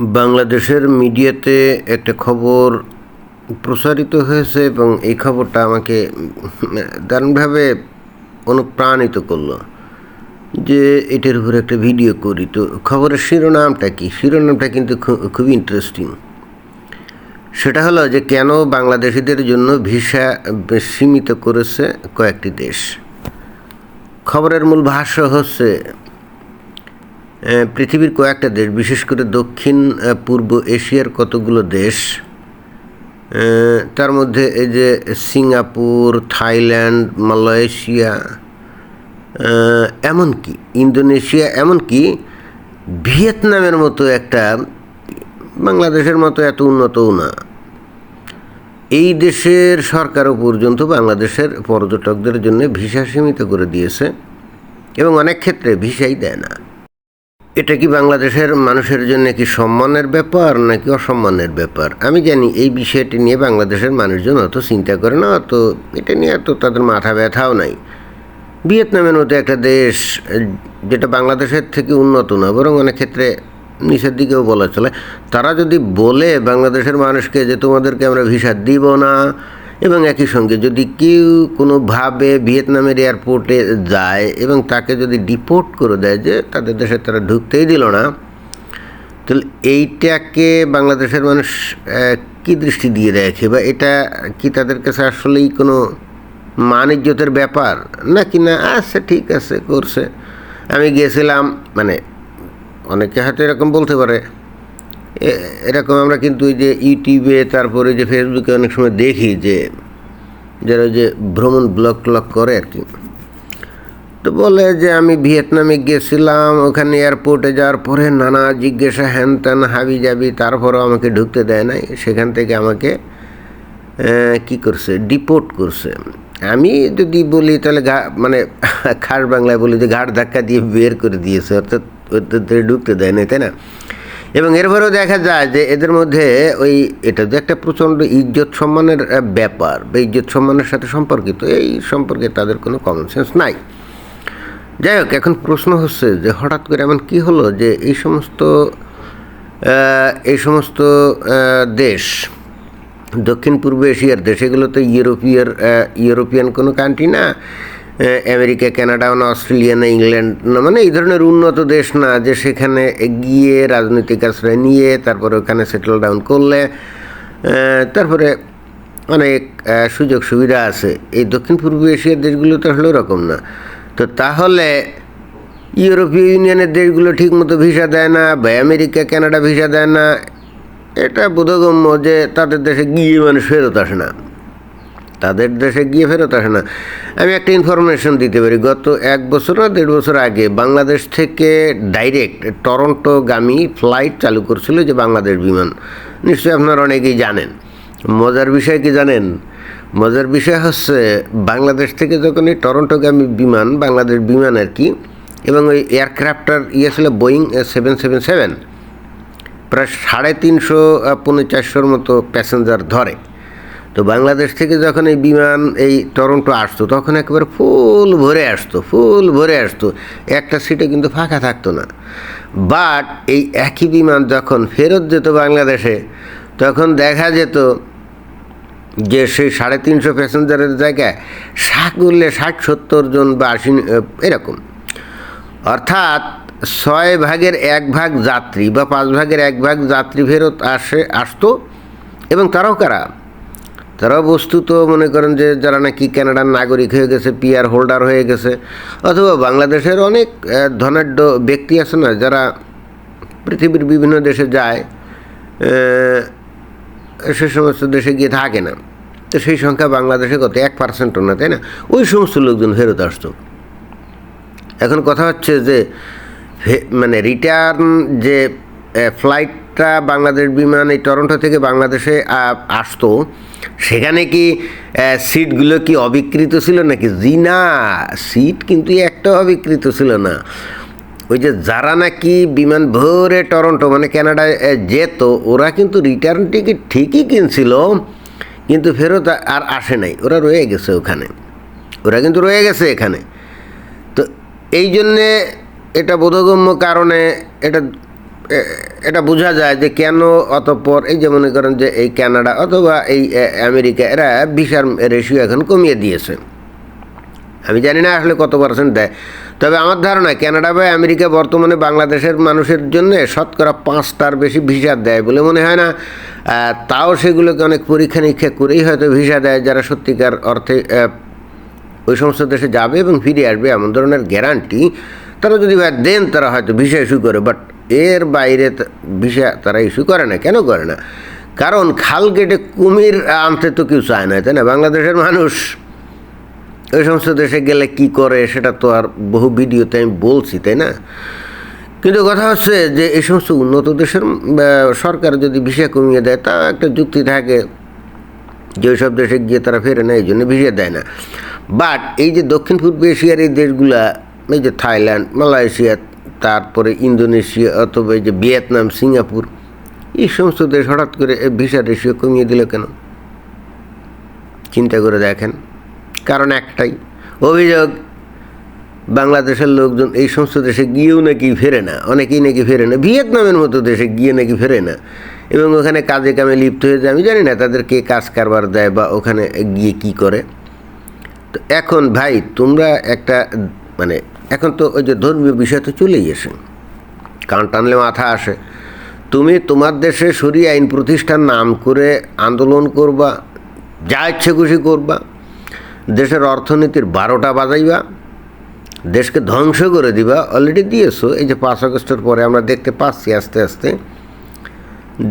বাংলাদেশের মিডিয়াতে একটা খবর প্রসারিত হয়েছে এবং এই খবরটা আমাকে দারুণভাবে অনুপ্রাণিত করল যে এটার উপরে একটা ভিডিও করি। তো খবরের শিরোনামটা কি? শিরোনামটা কিন্তু খুব ইন্টারেস্টিং সেটা হলো যে কেন বাংলাদেশিদের জন্য ভিসা সীমিত করেছে কয়েকটি দেশ। খবরের মূল ভাষ্য হচ্ছে পৃথিবীর কয়েকটা দেশ, বিশেষ করে দক্ষিণ পূর্ব এশিয়ার কতগুলো দেশ তার মধ্যে এই যে সিঙ্গাপুর, থাইল্যান্ড, মালয়েশিয়া এমনকি ইন্দোনেশিয়া, এমনকি ভিয়েতনামের মতো একটা, বাংলাদেশের মতো এত উন্নতও না। এই দেশের সরকারও পর্যন্ত বাংলাদেশের পর্যটকদের জন্য ভিসা সীমিত করে দিয়েছে এবং অনেক ক্ষেত্রে ভিসাই দেয় না। এটা কি বাংলাদেশের মানুষের জন্য কি সম্মানের ব্যাপার নাকি অসম্মানের ব্যাপার? আমি জানি এই বিষয়টি নিয়ে বাংলাদেশের মানুষজন অত চিন্তা করে না, অত এটা নিয়ে তো তাদের মাথা ব্যথাও নাই। ভিয়েতনামের মতো একটা দেশ, যেটা বাংলাদেশের থেকে উন্নত না, বরং অনেক ক্ষেত্রে নিচের দিকেও বলা চলে। তারা যদি বলে বাংলাদেশের মানুষকে যে তোমাদেরকে আমরা ভিসা দিব না এবং একই সঙ্গে যদি কেউ কোনোভাবে ভিয়েতনামের এয়ারপোর্টে যায় এবং তাকে যদি ডিপোর্ট করে দেয় যে তাদের দেশে তারা ঢুকতেই দিল না, তাহলে এইটাকে বাংলাদেশের মানুষ কি দৃষ্টি দিয়ে দেখে? বা এটা কি তাদের কাছে আসলেই কোনো মান ইজ্জতের ব্যাপার? নাকি না আচ্ছা ঠিক আছে, করছে। আমি গিয়েছিলাম মানে অনেকে হয়তো এরকম বলতে পারে। এরকম আমরা কিন্তু যে ইউটিউবে, তারপরে যে ফেসবুকে অনেক সময় দেখি যে, যারা যে ভ্রমণ ব্লগ ট্লগ করে আর কি। তো বলে যে, আমি ভিয়েতনামে গেছিলাম, ওখানে এয়ারপোর্টে যাওয়ার পরে নানা জিজ্ঞাসা, হ্যান ত্যান, হাবি যাবি তারপরেও আমাকে ঢুকতে দেয় নাই। সেখান থেকে আমাকে কি করছে? ডিপোর্ট করছে। আমি যদি বলি, তাহলে ঘা মানে খাস বাংলায় বলি যে ঘাট ধাক্কা দিয়ে বের করে দিয়েছে, অর্থাৎ ঢুকতে দেয় নাই, তাই না? এবং এরপরেও দেখা যায় যে এদের মধ্যে ওই, এটা যে একটা প্রচণ্ড ইজ্জত সম্মানের ব্যাপার। বা ইজ্জত সম্মানের সাথে সম্পর্কিত। এই সম্পর্কে তাদের কোনো কমন সেন্স নাই। যাই হোক, এখন প্রশ্ন হচ্ছে যে হঠাৎ করে এমন কি হলো যে এই সমস্ত এই সমস্ত দেশ, দক্ষিণ পূর্ব এশিয়ার দেশ এগুলো তো ইউরোপিয়ার ইউরোপিয়ান কোনো কান্ট্রি না আমেরিকা, কানাডা, না, অস্ট্রেলিয়া, না, ইংল্যান্ড, না মানে এই ধরনের উন্নত দেশ না যে সেখানে গিয়ে রাজনৈতিক আশ্রয় নিয়ে তারপরে ওখানে সেটেল ডাউন করলে তারপরে অনেক সুযোগ সুবিধা আছে। এই দক্ষিণ পূর্ব এশিয়ার দেশগুলো তো আসলে ওরকম না। তো তাহলে ইউরোপীয় ইউনিয়নের দেশগুলো ঠিকমতো ভিসা দেয় না বা আমেরিকা, কানাডা ভিসা দেয় না, এটা বোধগম্য যে তাদের দেশে গিয়ে মানুষ ফেরত আসে না। তাদের দেশে গিয়ে ফেরত আসে না। আমি একটা ইনফরমেশন দিতে পারি, গত এক বছর না দেড় বছর আগে বাংলাদেশ থেকে ডাইরেক্ট টরন্টোগামী ফ্লাইট চালু করছিল যে বাংলাদেশ বিমান। নিশ্চয়ই আপনারা অনেকেই জানেন। মজার বিষয় কি জানেন? মজার বিষয় হচ্ছে বাংলাদেশ থেকে যখন এই টরন্টোগামী বিমান, বাংলাদেশ বিমান আর কি, এবং ওই এয়ারক্রাফটার ইয়ে ছিল বোয়িং সেভেন সেভেন সেভেন প্রায় সাড়ে তিনশো পৌনে চারশোর মতো প্যাসেঞ্জার ধরে। তো বাংলাদেশ থেকে যখন এই বিমান, এই টরন্টো আসতো, তখন একেবারে ফুল ভরে আসতো, ফুল ভরে আসতো। একটা সিটে কিন্তু ফাঁকা থাকতো না। বাট এই একই বিমান যখন ফেরত যেত বাংলাদেশে, তখন দেখা যেত যে সেই সাড়ে তিনশো প্যাসেঞ্জারের জায়গায় ষাট করলে ষাট সত্তর জন বা আশি এরকম। অর্থাৎ ছয় ভাগের এক ভাগ যাত্রী বা পাঁচ ভাগের এক ভাগ যাত্রী ফেরত আসে, আসতো। এবং তারাও কারা? তারাও বস্তুত মনে করেন যে যারা নাকি কানাডার নাগরিক হয়ে গেছে পিআর হোল্ডার হয়ে গেছে, অথবা বাংলাদেশের অনেক ধনাঢ্য ব্যক্তি আছে না যারা পৃথিবীর বিভিন্ন দেশে যায় সে সমস্ত দেশে গিয়ে থাকে না। তো সেই সংখ্যা বাংলাদেশে কত? এক পার্সেন্টও না, তাই না? ওই সমস্ত লোকজন ফেরত আসতো। এখন কথা হচ্ছে যে মানে রিটার্ন যে ফ্লাইটটা বাংলাদেশ বিমান এই টরন্টো থেকে বাংলাদেশে আসতো সেখানে কি সিটগুলো কি অবিকৃত ছিল নাকি? জি না সিট কিন্তু একটা অবিকৃত ছিল না। ওই যে যারা নাকি বিমান ভোরে টরন্টো মানে কানাডায় আহ, যেত ওরা কিন্তু রিটার্ন টিকিট ঠিকই কিনছিল কিন্তু ফেরত আর আসে নাই। ওরা রয়ে গেছে ওখানে। ওরা কিন্তু রয়ে গেছে এখানে। তো এই জন্যে এটা বোধগম্য কারণে এটা এটা বোঝা যায় যে কেন অতঃপর এই যে মনে করেন যে এই কানাডা অথবা এই আমেরিকা, এরা ভিসার রেশিও এখন কমিয়ে দিয়েছে। আমি জানি না আসলে কত পার্সেন্ট দেয়। তবে আমার ধারণা কানাডা বা আমেরিকা বর্তমানে বাংলাদেশের মানুষের জন্য শতকরা পাঁচটার বেশি ভিসা দেয় বলে মনে হয় না। তাও সেগুলোকে অনেক পরীক্ষা নিরীক্ষা করেই হয়তো ভিসা দেয় যারা সত্যিকার অর্থে ওই সমস্ত দেশে যাবে এবং ফিরে আসবে এমন ধরনের গ্যারান্টি তারা যদি দেন তারা হয়তো ভিসা ইস্যু করে। বাট এর বাইরে ভিসা তারা ইস্যু করে না। কেন করে না? কারণ খাল কেটে কুমির আনতে তো কেউ চায় না, তাই না? বাংলাদেশের মানুষ ওই সমস্ত দেশে গেলে কি করে সেটা তো আর বহু ভিডিওতে আমি বলছি, তাই না? কিন্তু কথা হচ্ছে যে এই সমস্ত উন্নত দেশের সরকার যদি ভিসা কমিয়ে দেয়, তা একটা যুক্তি থাকে যে সব দেশে গিয়ে তারা ফেরে না, এই জন্য ভিসা দেয় না। বাট এই যে দক্ষিণ পূর্ব এশিয়ার এই দেশগুলা, এই যে থাইল্যান্ড, মালয়েশিয়া তারপরে ইন্দোনেশিয়া অথবা এই যে ভিয়েতনাম, সিঙ্গাপুর, এই সমস্ত দেশ হঠাৎ করে ভিসা রেশিও কমিয়ে দিল কেন? চিন্তা করে দেখেন। কারণ একটাই, অভিযোগ, বাংলাদেশের লোকজন এই সমস্ত দেশে গিয়েও নাকি ফেরে না, অনেকেই নাকি ফেরে না, ভিয়েতনামের মতো দেশে গিয়ে নাকি ফেরে না, এবং ওখানে কাজে কামে লিপ্ত হয়ে যায়। আমি জানি না তাদের কে কাজ কারবার দেয় বা ওখানে গিয়ে কি করে। তো এখন ভাই, তোমরা একটা মানে এখন তো ওই যে ধর্মীয় বিষয় তো চলেই এসে কান টানলে মাথা আসে। তুমি তোমার দেশে সরি আইন প্রতিষ্ঠান নাম করে আন্দোলন করবা, যা ইচ্ছে খুশি করবা, দেশের অর্থনীতির বারোটা বাজাইবা, দেশকে ধ্বংস করে দিবা অলরেডি দিয়েছ। এই যে পাঁচ আগস্টের পরে আমরা দেখতে পাচ্ছি আস্তে আস্তে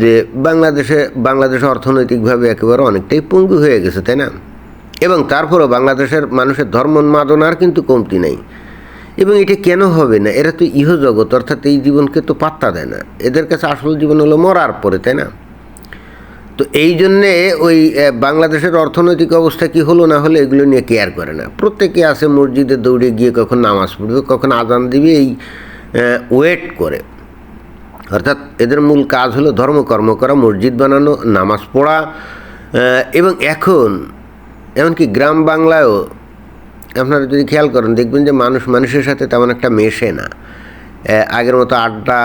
যে বাংলাদেশে, বাংলাদেশ অর্থনৈতিকভাবে একেবারে অনেকটাই পঙ্গু হয়ে গেছে, তাই না? এবং তারপরেও বাংলাদেশের মানুষের ধর্মোন্মাদনার কিন্তু কমতি নেই। এবং এটা কেন হবে না? এরা তো ইহজগৎ, অর্থাৎ এই জীবনকে তো পাত্তা দেয় না। এদের কাছে আসল জীবন হলো মরার পরে, তাই না? তো এই জন্যে ওই বাংলাদেশের অর্থনৈতিক অবস্থা কি হলো না হলে এগুলো নিয়ে কেয়ার করে না। প্রত্যেকে আসে মসজিদে দৌড়ে গিয়ে কখন নামাজ পড়বে, কখন আজান দিবে, এই ওয়েট করে। অর্থাৎ এদের মূল কাজ হলো ধর্মকর্ম করা, মসজিদ বানানো, নামাজ পড়া এবং এখন, এমনকি গ্রাম বাংলায়ও আপনারা যদি খেয়াল করেন, দেখবেন যে মানুষ মানুষের সাথে তেমন একটা মেশে না। আগের মতো আড্ডা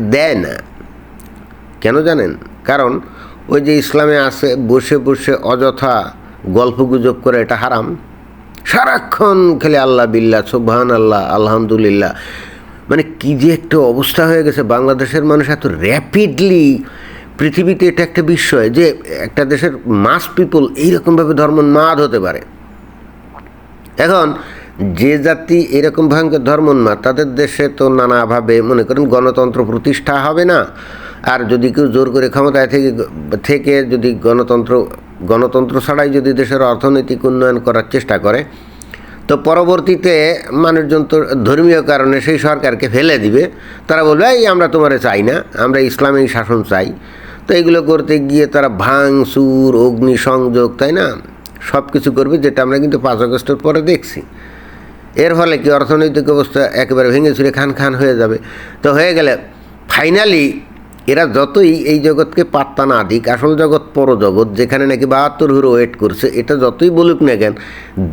দেয় না। কেন জানেন? কারণ ওই যে ইসলামে আছে, বসে বসে অযথা গল্প গুজব করে এটা হারাম। সারাক্ষণ খেলে আল্লাহ বিল্লাহ সুবহান আল্লাহ আলহামদুলিল্লাহ। মানে কি যে একটা অবস্থা হয়ে গেছে। বাংলাদেশের মানুষ এত র্যাপিডলি পৃথিবীতে এটা একটা বিষয় যে একটা দেশের মাস পিপল এইরকমভাবে ধর্মোন্মাদ হতে পারে। এখন, যে জাতি এরকম ভয়ঙ্কর ধর্মোন্মাদ তাদের দেশে তো নানাভাবে, মনে করেন গণতন্ত্র প্রতিষ্ঠা হবে না। আর যদি কেউ জোর করে ক্ষমতায় থেকে থেকে যদি গণতন্ত্র গণতন্ত্র ছাড়াই যদি দেশের অর্থনৈতিক উন্নয়ন করার চেষ্টা করে, তো পরবর্তীতে মানুষজন তো ধর্মীয় কারণে সেই সরকারকে ফেলে দিবে। তারা বলবে, এই আমরা তোমারে চাই না, আমরা ইসলামিক শাসন চাই। তো এগুলো করতে গিয়ে তারা ভাঙচুর অগ্নি সংযোগ তাই না? সব কিছু করবে, যেটা আমরা কিন্তু পাঁচ আগস্টের পরে দেখছি। এর ফলে কি অর্থনৈতিক অবস্থা একেবারে ভেঙে চুরে খান খান হয়ে যাবে। তো হয়ে গেলে ফাইনালি এরা যতই এই জগৎকে পাত্তা না দিক, আসল জগৎ পরজগৎ, যেখানে নাকি বাহাত্তর হুরো ওয়েট করছে, এটা যতই বলুক না কেন,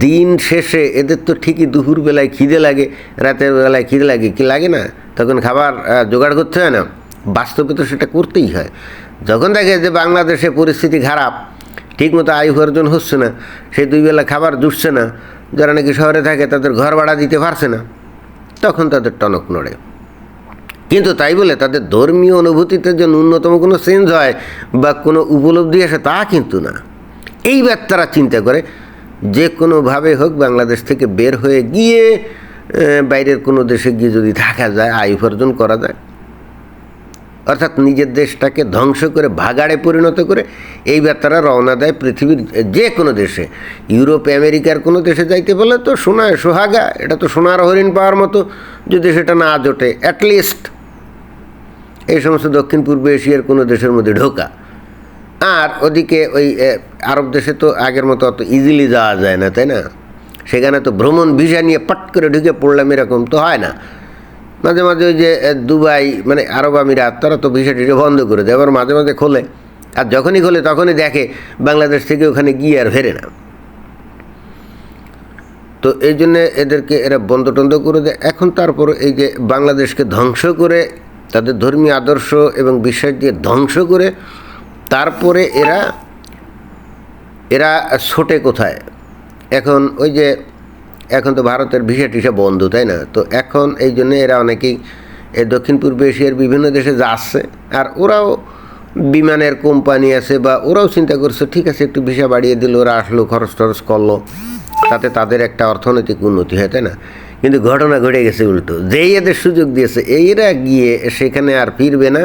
দিন শেষে এদের তো ঠিকই দুপুর বেলায় খিদে লাগে, রাতের বেলায় খিদে লাগে, কি লাগে না? তখন খাবার জোগাড় করতে হয় না। বাস্তবে তো সেটা করতেই হয়। যখন দেখে যে বাংলাদেশে পরিস্থিতি খারাপ ঠিকমতো আয় উপার্জন হচ্ছে না। সেই দুই বেলা খাবার জুটছে না। যারা নাকি শহরে থাকে, তাদের ঘর ভাড়া দিতে পারছে না। তখন তাদের টনক নড়ে। কিন্তু তাই বলে তাদের ধর্মীয় অনুভূতিতে যে ন্যূনতম কোনো চেঞ্জ হয় বা কোনো উপলব্ধি আসে, তা কিন্তু না। এইবার তারা চিন্তা করে, যে কোনোভাবে হোক বাংলাদেশ থেকে বের হয়ে গিয়ে বাইরের কোনো দেশে গিয়ে যদি থাকা যায়, আয় উপার্জন করা যায়। অর্থাৎ নিজের দেশটাকে ধ্বংস করে ভাগাড়ে পরিণত করে এইবার তারা রওনা দেয় পৃথিবীর যে কোনো দেশে। ইউরোপ, আমেরিকার কোনো দেশে যাইতে বলে তো সোনায় সোহাগা, এটা তো সোনার হরিণ পাওয়ার মতো যদি সেটা না জোটে অ্যাটলিস্ট এই সমস্ত দক্ষিণ পূর্ব এশিয়ার কোনো দেশের মধ্যে ঢোকা। আর ওদিকে ওই আরব দেশে তো আগের মতো অত ইজিলি যাওয়া যায় না, তাই না? সেখানে তো ভ্রমণ ভিসা নিয়ে পট করে ঢুকে পড়লাম এরকম তো হয় না। মাঝে মাঝে ওই যে দুবাই মানে আরব আমিরাত, তারা তো টিসা বন্ধ করে দেয়, আবার মাঝে মাঝে খোলে। আর যখনই খোলে, তখনই দেখে বাংলাদেশ থেকে ওখানে গিয়ে আর ফেরে না। তো এই জন্যে এদেরকে এরা বন্ধ টন্ধ করে দেয়। এখন তারপর এই যে বাংলাদেশকে ধ্বংস করে, তাদের ধর্মীয় আদর্শ এবং বিশ্বাস দিয়ে ধ্বংস করে, তারপরে এরা এরা ছোটে কোথায়? এখন ওই যে এখন তো ভারতের ভিসা টিসা বন্ধ, তাই না? তো এখন এই জন্য এরা অনেকেই এই দক্ষিণ পূর্ব এশিয়ার বিভিন্ন দেশে যাচ্ছে, আর ওরাও বিমানের কোম্পানি আছে বা ওরাও চিন্তা করছে, ঠিক আছে, একটু ভিসা বাড়িয়ে দিল, ওরা আসলো, খরচ টরচ করল। তাতে তাদের একটা অর্থনৈতিক উন্নতি হয়, তাই না? কিন্তু ঘটনা ঘটে গেছে উল্টো। যেই এদের সুযোগ দিয়েছে এইরা গিয়ে সেখানে আর ফিরবে না,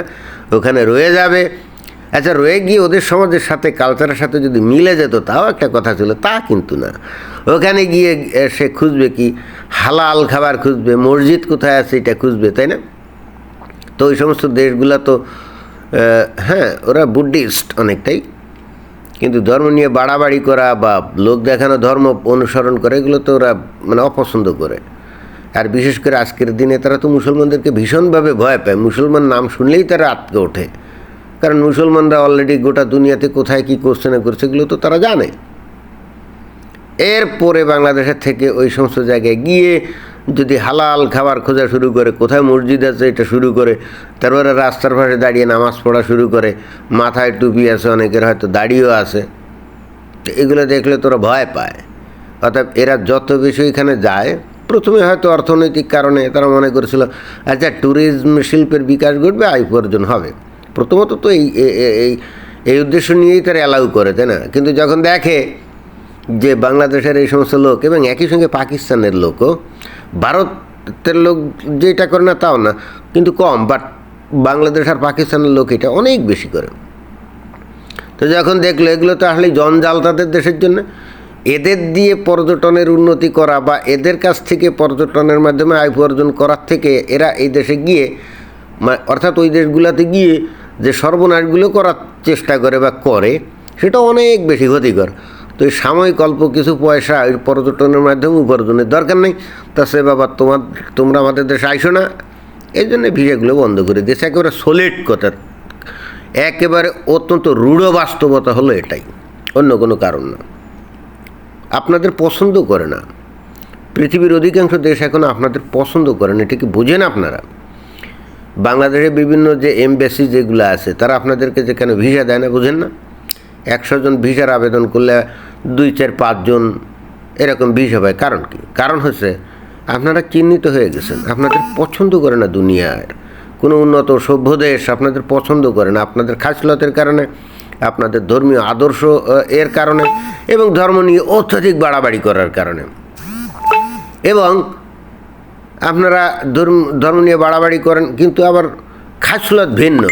ওখানে রয়ে যাবে। আচ্ছা রয়ে গিয়ে ওদের সমাজের সাথে কালচারের সাথে যদি মিলে যেত, তাও একটা কথা ছিল, তা কিন্তু না। ওখানে গিয়ে সে খুঁজবে কি? হালাল খাবার খুঁজবে, মসজিদ কোথায় আছে এটা খুঁজবে, তাই না? তো ওই সমস্ত দেশগুলো তো হ্যাঁ ওরা বুদ্ধিস্ট অনেকটাই। কিন্তু ধর্ম নিয়ে বাড়াবাড়ি করা বা লোক দেখানো, ধর্ম অনুসরণ করে, এগুলো তো ওরা মানে অপছন্দ করে। আর বিশেষ করে আজকের দিনে তারা তো মুসলমানদেরকে ভীষণভাবে ভয় পায়। মুসলমান নাম শুনলেই তারা আটকে ওঠে। কারণ মুসলমানরা অলরেডি গোটা দুনিয়াতে কোথায় কী করছে না করছে এগুলো তো তারা জানে। এরপরে বাংলাদেশের থেকে ওই সমস্ত জায়গায় গিয়ে যদি হালাল খাবার খোঁজা শুরু করে, কোথায় মসজিদ আছে এটা শুরু করে, তারপরে রাস্তার পাশে দাঁড়িয়ে নামাজ পড়া শুরু করে, মাথায় টুপি আছে, অনেকের হয়তো দাড়িও আছে। তো এগুলো দেখলে তোরা ভয় পায়। অর্থাৎ এরা যত বেশি এখানে যায়, প্রথমে হয়তো অর্থনৈতিক কারণে তারা মনে করেছিল আচ্ছা ট্যুরিজম শিল্পের বিকাশ ঘটবে, আয় উপার্জন হবে। প্রথমত তো এই এই এই উদ্দেশ্য নিয়েই তারা অ্যালাউ করে, তাই না? কিন্তু যখন দেখে যে বাংলাদেশের এই সমস্ত লোক এবং একই সঙ্গে পাকিস্তানের লোকও, ভারতের লোক যেটা করে না তাও না, কিন্তু কম বাট বাংলাদেশ আর পাকিস্তানের লোক এটা অনেক বেশি করে। তো যখন দেখল, এগুলো তো আসলে জঞ্জাল তাদের দেশের জন্য। এদের দিয়ে পর্যটনের উন্নতি করা বা এদের কাছ থেকে পর্যটনের মাধ্যমে আয় উপার্জন করার থেকে এরা এই দেশে গিয়ে অর্থাৎ ওই দেশগুলোতে গিয়ে যে সর্বনাশগুলো করার চেষ্টা করে বা করে, সেটা অনেক বেশি ক্ষতিকর। তো এই সাময়িক অল্প কিছু পয়সা ওই পর্যটনের মাধ্যমে উপার্জনের দরকার নেই। তা সে বাবা তোমার, তোমরা আমাদের দেশে আইসো না। এই জন্য ভিসাগুলো বন্ধ করে দিয়েছে। একেবারে সলিড কথা। একেবারে অত্যন্ত রূঢ় বাস্তবতা হলো এটাই। অন্য কোনো কারণ না। আপনাদের পছন্দ করে না। পৃথিবীর অধিকাংশ দেশ এখন আপনাদের পছন্দ করে না। এটা কি বোঝেন আপনারা? বাংলাদেশে বিভিন্ন যে এমবেসি যেগুলো আছে, তারা আপনাদেরকে যেখানে ভিসা দেয় না, বোঝেন না? একশো জন ভিসার আবেদন করলে দুই, চার পাঁচজন এরকম ভিসা পায়। কারণ কি? কারণ হচ্ছে আপনারা চিহ্নিত হয়ে গেছেন। আপনাদের পছন্দ করে না দুনিয়ার। কোনো উন্নত সভ্য দেশ আপনাদের পছন্দ করে না। আপনাদের খাসলতের কারণে, আপনাদের ধর্মীয় আদর্শ এর কারণে এবং ধর্ম নিয়ে অত্যধিক বাড়াবাড়ি করার কারণে। এবং আপনারা ধর্ম ধর্ম নিয়ে বাড়াবাড়ি করেন, কিন্তু আবার খাসলত ভিন্ন।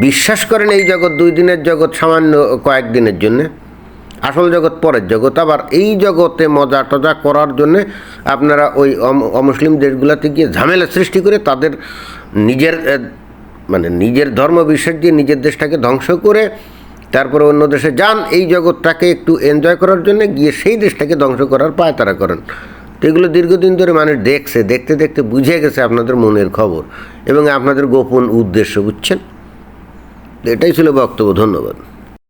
বিশ্বাস করেন এই জগৎ দুই দিনের জগৎ সামান্য কয়েকদিনের জন্যে, আসল জগৎ পরের জগৎ। আবার এই জগতে মজা টজা করার জন্যে আপনারা ওই অম- অমুসলিম দেশগুলোতে গিয়ে ঝামেলা সৃষ্টি করে তাদের নিজের মানে নিজের ধর্ম বিশ্বাস দিয়ে নিজের দেশটাকে ধ্বংস করে তারপরে অন্য দেশে যান, এই জগৎটাকে একটু এনজয় করার জন্য গিয়ে সেই দেশটাকে ধ্বংস করার পায় তারা করেন। তো এগুলো দীর্ঘদিন ধরে মানুষ দেখছে, দেখতে দেখতে বুঝে গেছে আপনাদের মনের খবর এবং আপনাদের গোপন উদ্দেশ্য, বুঝছেন? এটাই ছিল বক্তব্য, ধন্যবাদ।